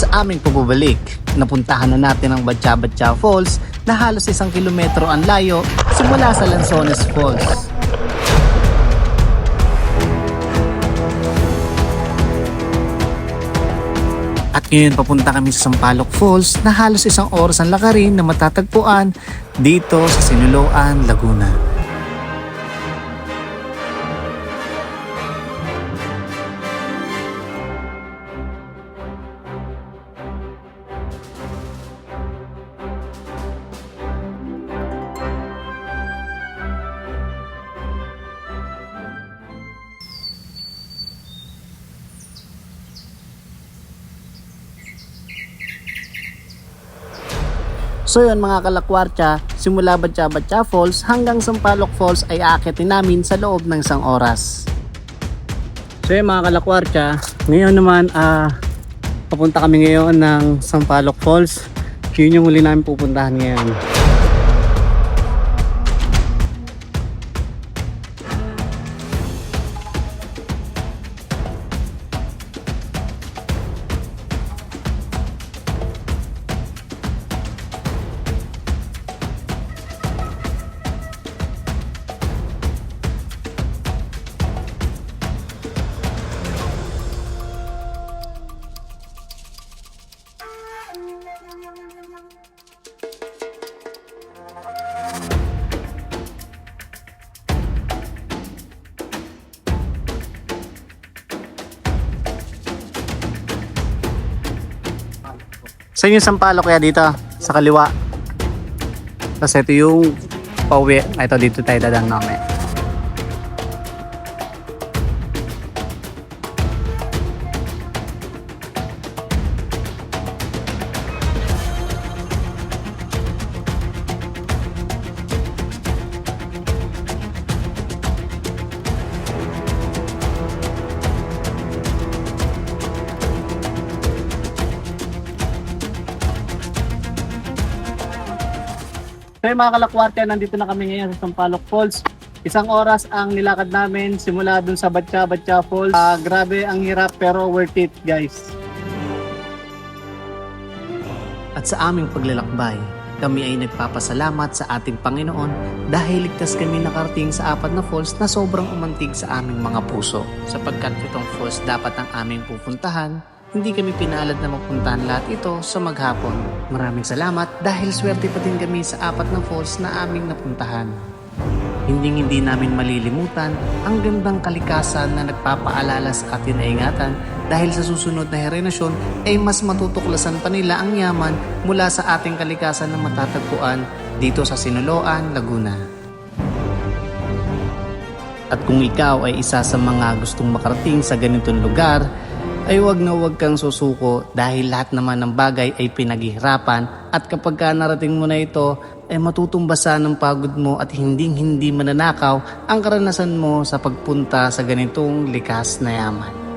sa aming pababalik, napuntahan na natin ang Batcha Batcha Falls na halos isang kilometro ang layo simula sa Lanzones Falls. At ngayon papunta kami sa Sampaloc Falls na halos isang oras ang lakarin na matatagpuan dito sa Sinuloan, Laguna. So yun mga kalakwartya, simula Batcha Falls hanggang Sampaloc Falls ay aakitin namin sa loob ng isang oras. So yun mga kalakwartya, ngayon naman ah papunta kami ngayon ng Sampaloc Falls. Yun yung huli namin pupuntahan ngayon. Saan yung Sampaloc kaya dito? Sa kaliwa. Tapos ito yung pauwi. Ito dito tayo dadaan mamaya. Yung mga kalakwarte, nandito na kami ngayon sa Sampaloc Falls. Isang oras ang nilakad namin simula dun sa Batcha Batcha Falls. Ah, grabe ang hirap pero worth it guys. At sa aming paglalakbay, kami ay nagpapasalamat sa ating Panginoon dahil ligtas kami nakarating sa apat na falls na sobrang umantig sa aming mga puso. Sapagkat itong falls dapat ang aming pupuntahan, hindi kami pinalad na mapuntahan lahat ito sa maghapon. Maraming salamat dahil swerte pa din kami sa apat na falls na aming napuntahan. Hindi hindi namin malilimutan ang gandang kalikasan na nagpapaalala sa atin na ingatan dahil sa susunod na herenasyon ay mas matutuklasan pa nila ang yaman mula sa ating kalikasan na matatagpuan dito sa Sinuloan, Laguna. At kung ikaw ay isa sa mga gustong makarating sa ganitong lugar, ay huwag na huwag kang susuko dahil lahat naman ng bagay ay pinaghihirapan at kapag ka narating mo na ito, ay matutumbasan ng pagod mo at hinding hindi mananakaw ang karanasan mo sa pagpunta sa ganitong likas na yaman.